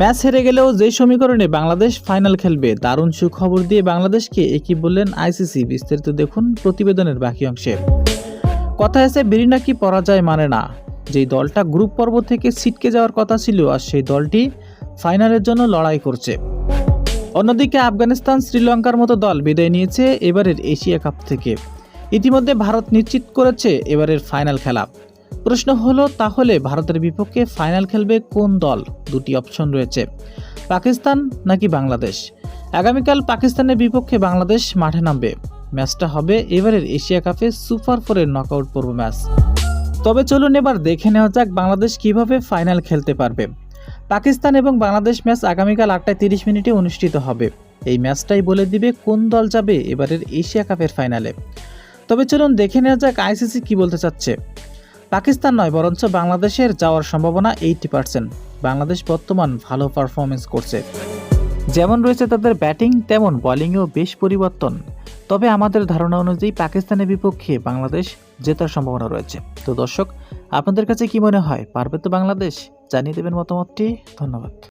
Match হেরে গেলেও যেই সমীকরণে বাংলাদেশ ফাইনাল খেলবে, দারুণ সুখবর দিয়ে বাংলাদেশকে একই বললেন আইসিসি। বিস্তারিত দেখুন প্রতিবেদনের বাকি অংশে। কথা আছে বেরি নাকি পরাজয় মানে না? যেই দলটা গ্রুপ পর্ব থেকে ছিটকে যাওয়ার কথা ছিল, আর সেই দলটি ফাইনালের জন্য লড়াই করছে। অন্যদিকে আফগানিস্তান শ্রীলঙ্কার মতো দল বিদায় নিয়েছে এবারের এশিয়া কাপ থেকে। ইতিমধ্যে ভারত নিশ্চিত করেছে এবারের ফাইনাল খেলা। প্রশ্ন হলো, তাহলে ভারতের বিপক্ষে ফাইনাল খেলবে কোন দল? দুটি অপশন রয়েছে। পাকিস্তান নাকি বাংলাদেশ? আগামীকাল পাকিস্তানের বিপক্ষে বাংলাদেশ মাঠে নামবে। ম্যাচটা হবে এবারের এশিয়া কাপে সুপার ফোরের নকআউট পর্ব ম্যাচ। তবে চলুন এবার দেখে নেওয়া যাক বাংলাদেশ কীভাবে ফাইনাল খেলতে পারবে। পাকিস্তান এবং বাংলাদেশ ম্যাচ আগামীকাল আটটায় তিরিশ মিনিটে অনুষ্ঠিত হবে। এই ম্যাচটাই বলে দিবে কোন দল যাবে এবারের এশিয়া কাপের ফাইনালে। তবে চলুন দেখে নেওয়া যাক আইসিসি কি বলতে চাচ্ছে। পাকিস্তান নয়, বরঞ্চ বাংলাদেশের যাওয়ার সম্ভাবনা এইটি পার্সেন্ট বাংলাদেশ বর্তমান ভালো পারফরমেন্স করছে। যেমন রয়েছে তাদের ব্যাটিং, তেমন বোলিংয়েও বেশ পরিবর্তন। তবে আমাদের ধারণা অনুযায়ী পাকিস্তানের বিপক্ষে বাংলাদেশ জেতার সম্ভাবনা রয়েছে। তো দর্শক, আপনাদের কাছে কি মনে হয়? পারবে তো বাংলাদেশ? জানিয়ে দেবেন মতামতটি। ধন্যবাদ।